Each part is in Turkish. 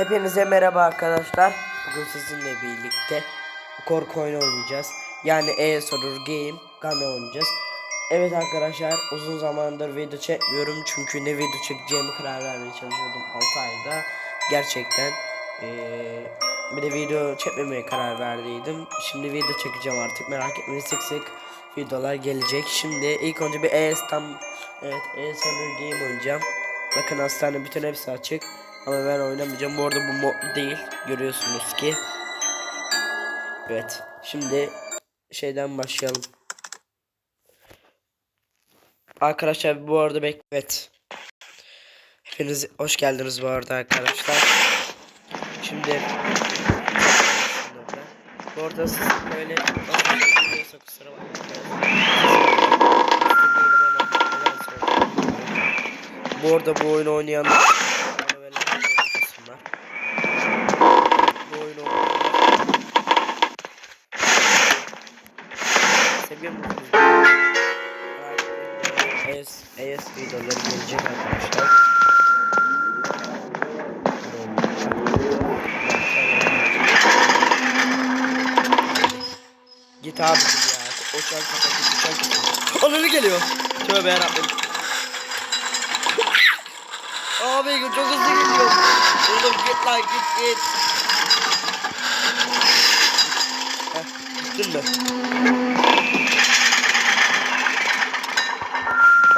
Hepinize merhaba arkadaşlar. Bugün sizinle birlikte korku oyunu oynayacağız. Yani E sorur game game oynayacağız. Evet arkadaşlar uzun zamandır video çekmiyorum çünkü ne video çekeceğimi karar vermeye çalışıyordum 6 ayda. Gerçekten eee, bir de video çekmemeye karar verdiydim. Şimdi video çekeceğim artık merak etmeyin sık sık videolar gelecek. Şimdi ilk önce bir E tam evet E sorur game oynayacağım. Bakın hastane bütün hepsi açık. Ama ben oynamayacağım. Bu arada bu mod değil. Görüyorsunuz ki. Evet. Şimdi şeyden başlayalım. Arkadaşlar bu arada bek evet. Hepiniz hoş geldiniz bu arada arkadaşlar. Şimdi bu arada siz böyle. Bu arada bu oyunu oynayanlar AS, AS videoları gelecek arkadaşlar. Git abi ya. Git o çan kafa. Ananı geliyor. Tövbe yarabbim. Abi çok hızlı gidiyor. Oğlum git lan git git. Heh, gittin mi?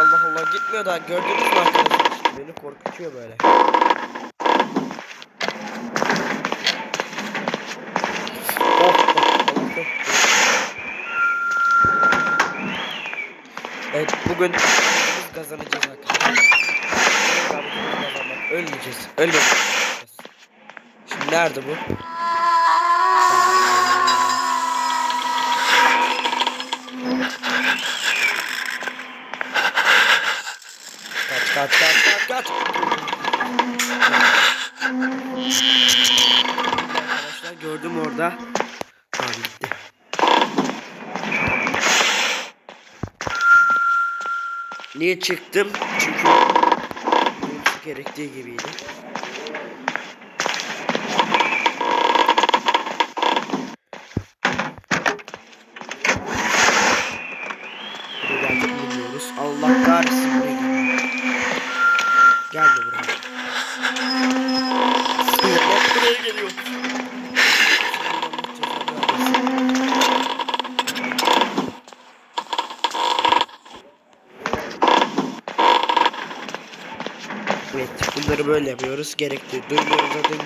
Allah Gitmiyor daha gördünüz mü arkadaşlar? İşte beni korkutuyor böyle. Evet bugün biz kazanacağız arkadaşlar. Ölmeyeceğiz. Ölmeyeceğiz. Şimdi nerede bu? Kaç. Arkadaşlar gördüm orada. Tamam gitti. Niye çıktım? Çünkü gerektiği gibiydi. Evet bunları böyle yapıyoruz. Gerekli. Duymuyoruz zaten.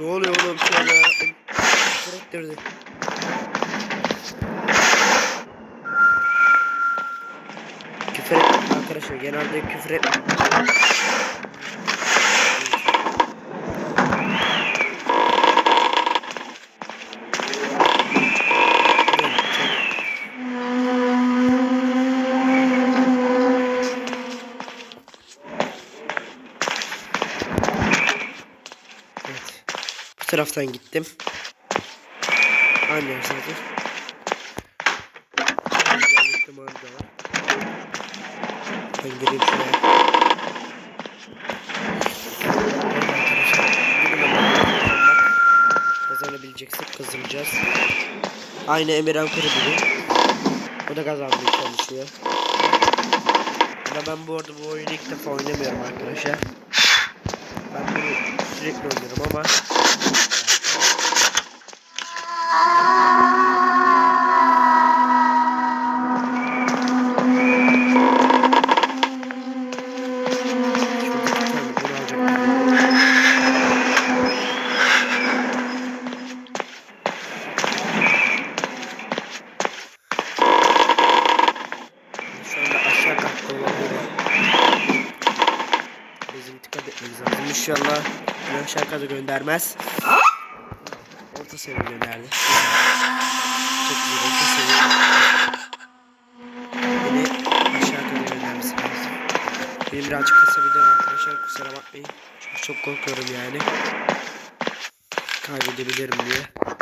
Ne oluyor oğlum şöyle yarabbim. Gerektirdi. Küfür etme arkadaşlar. Genelde küfür etme. Evet. Bu taraftan gittim. Aynı yer zaten. Güzel de var. Ben gireyim şuraya. Kazanabileceksek kazanacağız. Aynı Emirhan Kuru gibi. O da kazanmaya çalışıyor. Ama ben bu arada bu oyunu ilk defa oynamıyorum arkadaşlar. Ben bunu sürekli oynuyorum ama göndermez. Orta seviye gönderdi. Çok güzel orta seviye. Beni aşağı kata göndermesi lazım. Benim birazcık kasabilir arkadaşlar kusura bakmayın. Çünkü çok korkuyorum yani. Kaybedebilirim diye.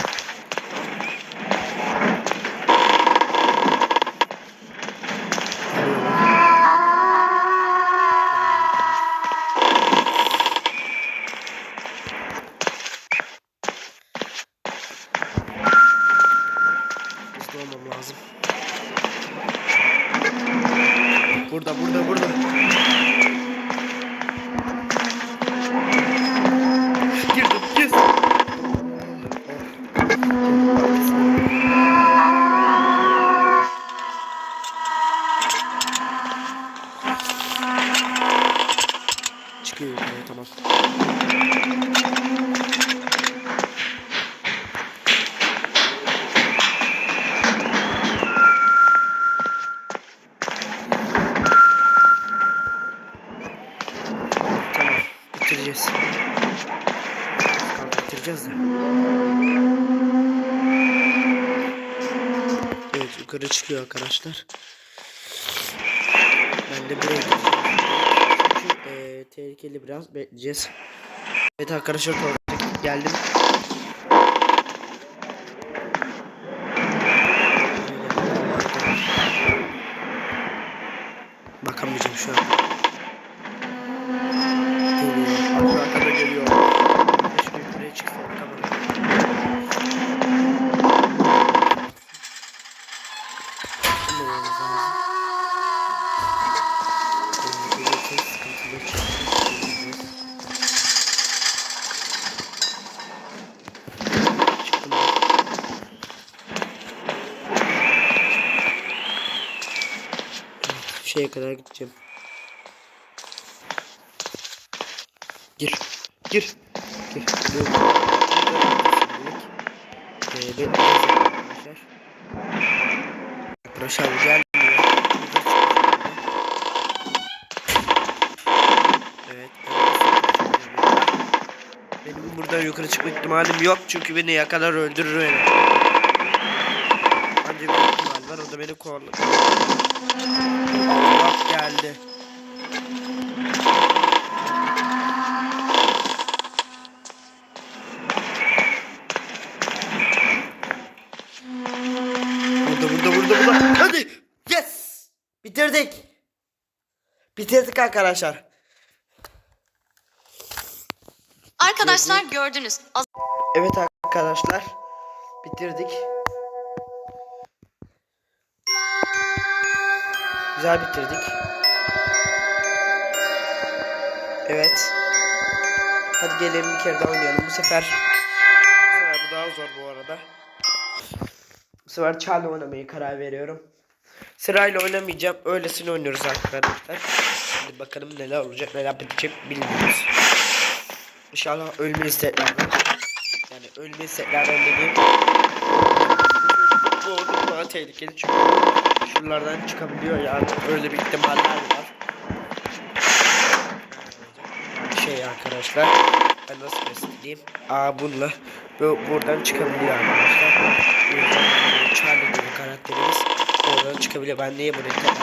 Yukarı çıkıyor arkadaşlar. Ben de buraya. Çünkü eee, tehlikeli biraz bekleyeceğiz. Evet arkadaşlar geldim. Şeye kadar gideceğim. Gir. Gir. Gir. Dur. Ee, bekleyeceğiz arkadaşlar. Arkadaşlar gelmiyor. Evet. Benim buradan yukarı çıkma ihtimalim yok çünkü beni yakalar öldürür beni. Ancak bir ihtimal var o da beni kovalar. Allah geldi. Burada burada burada burada. Hadi. Yes. Bitirdik. Bitirdik arkadaşlar. Arkadaşlar gördünüz. Az Evet arkadaşlar. Bitirdik. Güzel bitirdik. Evet. Hadi gelin bir kere daha oynayalım. Bu sefer bu sefer bu daha zor bu arada. Bu sefer Charlie oynamaya karar veriyorum. Sırayla oynamayacağım. Öylesine oynuyoruz arkadaşlar. Şimdi bakalım neler olacak, neler bitecek bilmiyoruz. İnşallah ölmeyiz tekrardan. Yani ölmeyiz tekrardan dediğim. Bu oyun bana tehlikeli çünkü şuralardan çıkabiliyor yani öyle bir ihtimaller var. Şey arkadaşlar ben nasıl göstereyim? Aa bununla bu buradan çıkabiliyor arkadaşlar. Bu yüzden Charlie gibi karakterimiz oradan çıkabiliyor. Ben niye buraya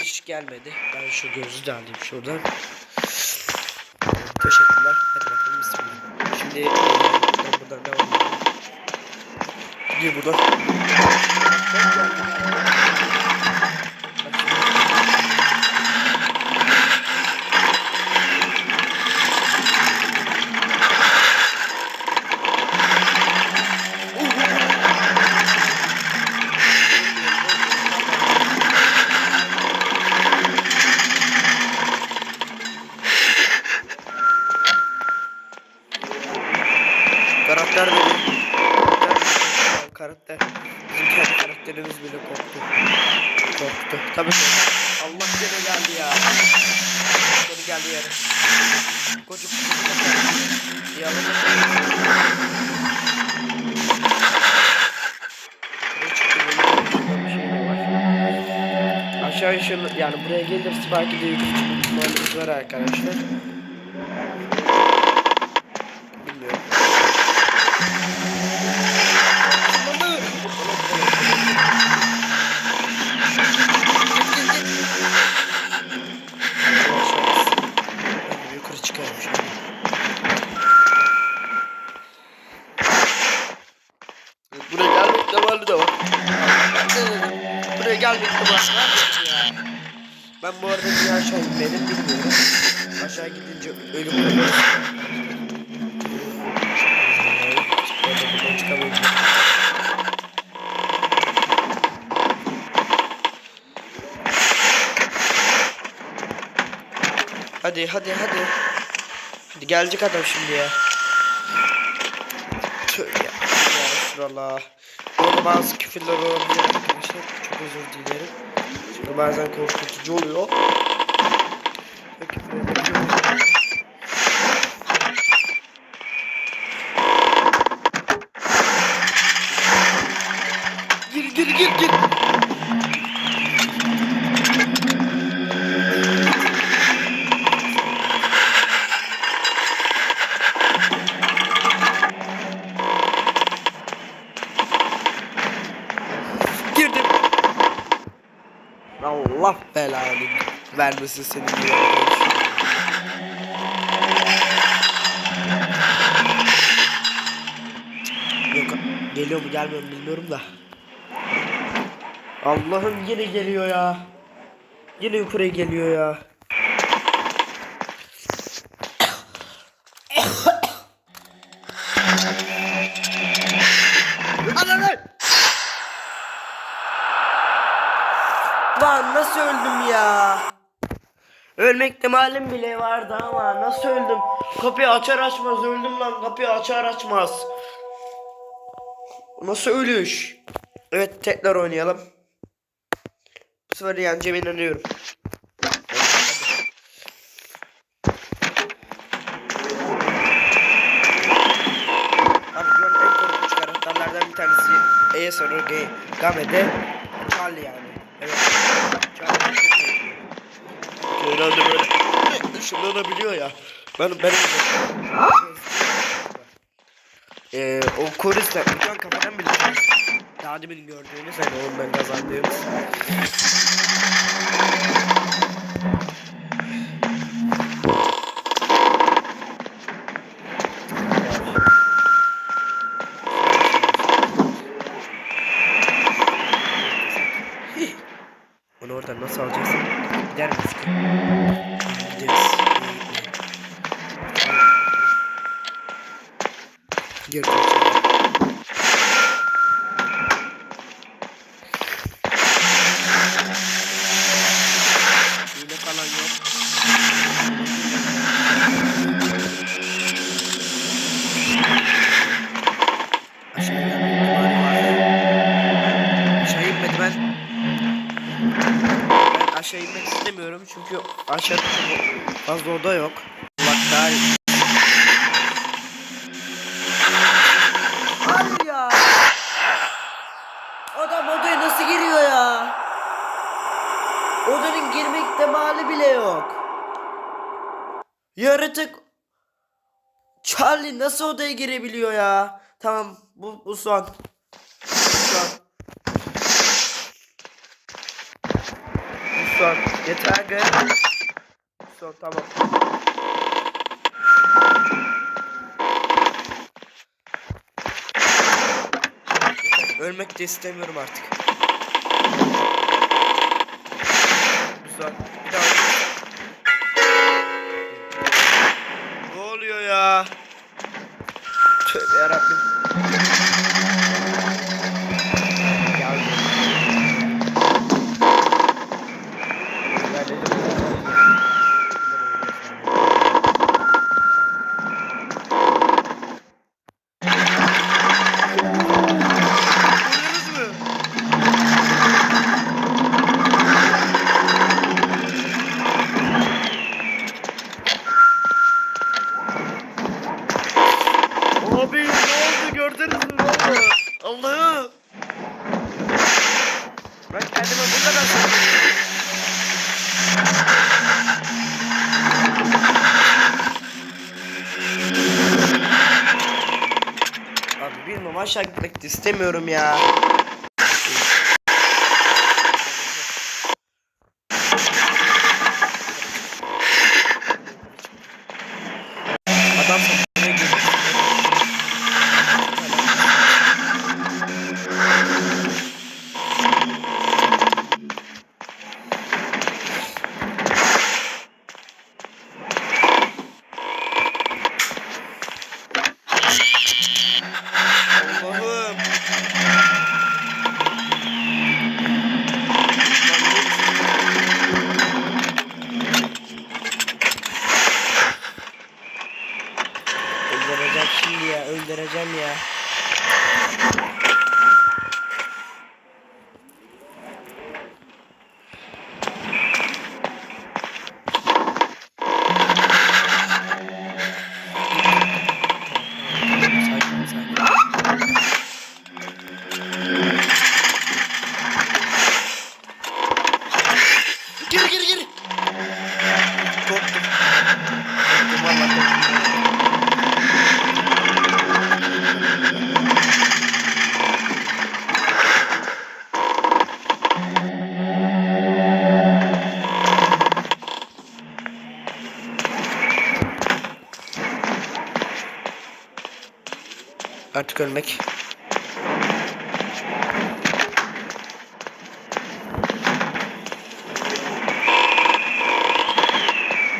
hiç gelmedi. Ben şu gözü de alayım şuradan. Teşekkürler. Hadi bakalım bismillah. Şimdi e, buradan devam edelim. Gidiyor buradan. Bak şimdi. Karakter benim. Karakter, karakter. Bizim kendi karakterimiz bile korktu. Korktu. Tabii ki. Allah gene geldi ya. Gene geldi yere. Kocuk kocuk. Yalan. Işın yani buraya gelirse belki de yukarı çıkma arkadaşlar. Bilmiyorum. Yukarı çıkarım şimdi. Buraya gelme ihtimali de var. İhtimali var ya. Ben bu arada niye aşağı inmedim bilmiyorum. Aşağı gidince ölüm oluyor. Hadi hadi hadi. Hadi gelecek adam şimdi ya. Tüh ya. Ya Resulallah. Orada bazı küfürler olabilir arkadaşlar. Özür dilerim. Çünkü bazen korkutucu oluyor. Ve küfür edebiliyorum. Gir gir gir gir. Girdim. Allah belanı gibi arkadaşım. Yok geliyor mu gelmiyor mu bilmiyorum da. Allah'ım yine geliyor ya. Yine yukarıya geliyor ya. Ananı! Lan nasıl öldüm ya? Ölme ihtimalim bile vardı ama nasıl öldüm? Kapıyı açar açmaz öldüm lan kapıyı açar açmaz. Nasıl ölüş? Evet tekrar oynayalım. Bu sefer yeneceğime inanıyorum. Abi en korkunç karakterlerden bir tanesi E'ye soru Game'de Charlie yani. Evet. Charlie çok korkuyor. Genelde böyle ışınlanabiliyor ya. Ben benim ee, o koriste uçan kafadan bile daha demin gördüğünüz hani ondan kazandığımız aşağı inmek istemiyorum çünkü aşağıda fazla oda yok. Bak daha Hayır ya. Adam odaya nasıl giriyor ya? Odanın girme ihtimali bile yok. Yaratık Charlie nasıl odaya girebiliyor ya? Tamam bu, bu son. Bu son. Bu son. Yeter gı. Son tamam. Ölmek de istemiyorum artık. Son. Bir daha. Ne oluyor ya? Tövbe yarabbim. Geldim. Ben dedim. Görüyorsunuz mu? Abi ne oldu gördünüz mü ne oldu? Allah'ım. Ben kendime bu kadar sanıyorum. Abi bilmiyorum aşağı gitmek istemiyorum ya. vereceğim ya. Artık ölmek.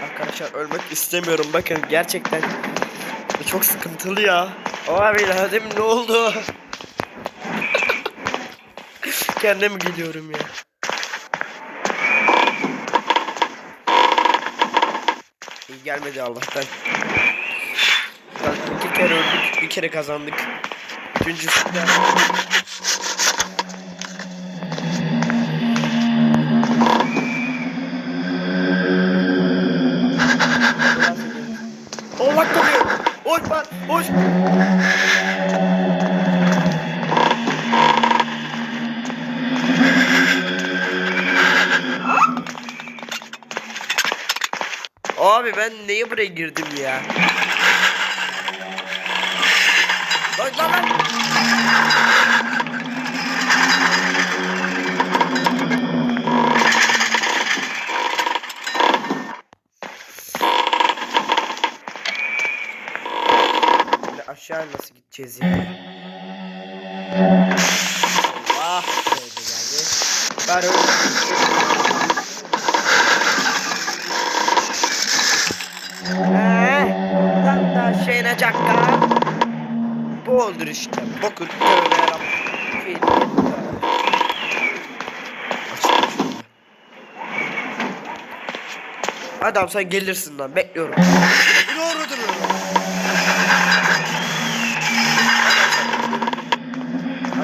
Arkadaşlar ölmek istemiyorum bakın gerçekten. Çok sıkıntılı ya. Abi dedim ne oldu? Kendim gidiyorum ya. İyi gelmedi Allah'tan. İki kere öldük, bir kere kazandık. Üçüncüsünde... Allah koruyor. Hoş lan, hoş. Abi ben neye buraya girdim ya? Lan lan lan. Şimdi aşağı nasıl gideceğiz ya? Allah böyle geldi. Ben öyle Eee, tam da şeyine çakka. Oldur işte. Değil. Açık şöyle. Adam sen gelirsin lan bekliyorum. Doğrudur.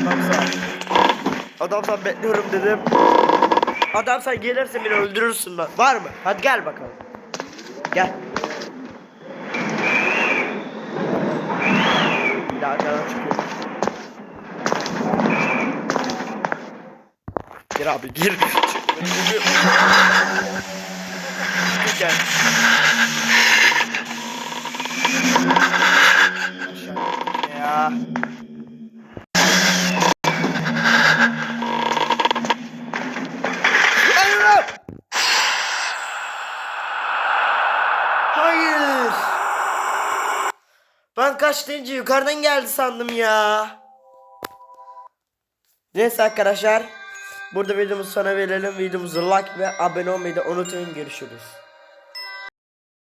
Adam sen. Adam sen bekliyorum dedim. Adam sen gelirsin beni öldürürsün lan. Var mı? Hadi gel bakalım. Gel. Bir daha arkadan çıkıyor. Gir abi gir. Gel. Ya. Hayır. Ben kaç deyince yukarıdan geldi sandım ya. Neyse arkadaşlar. Burada videomuzu sona verelim. Videomuzu like ve abone olmayı da unutmayın. Görüşürüz.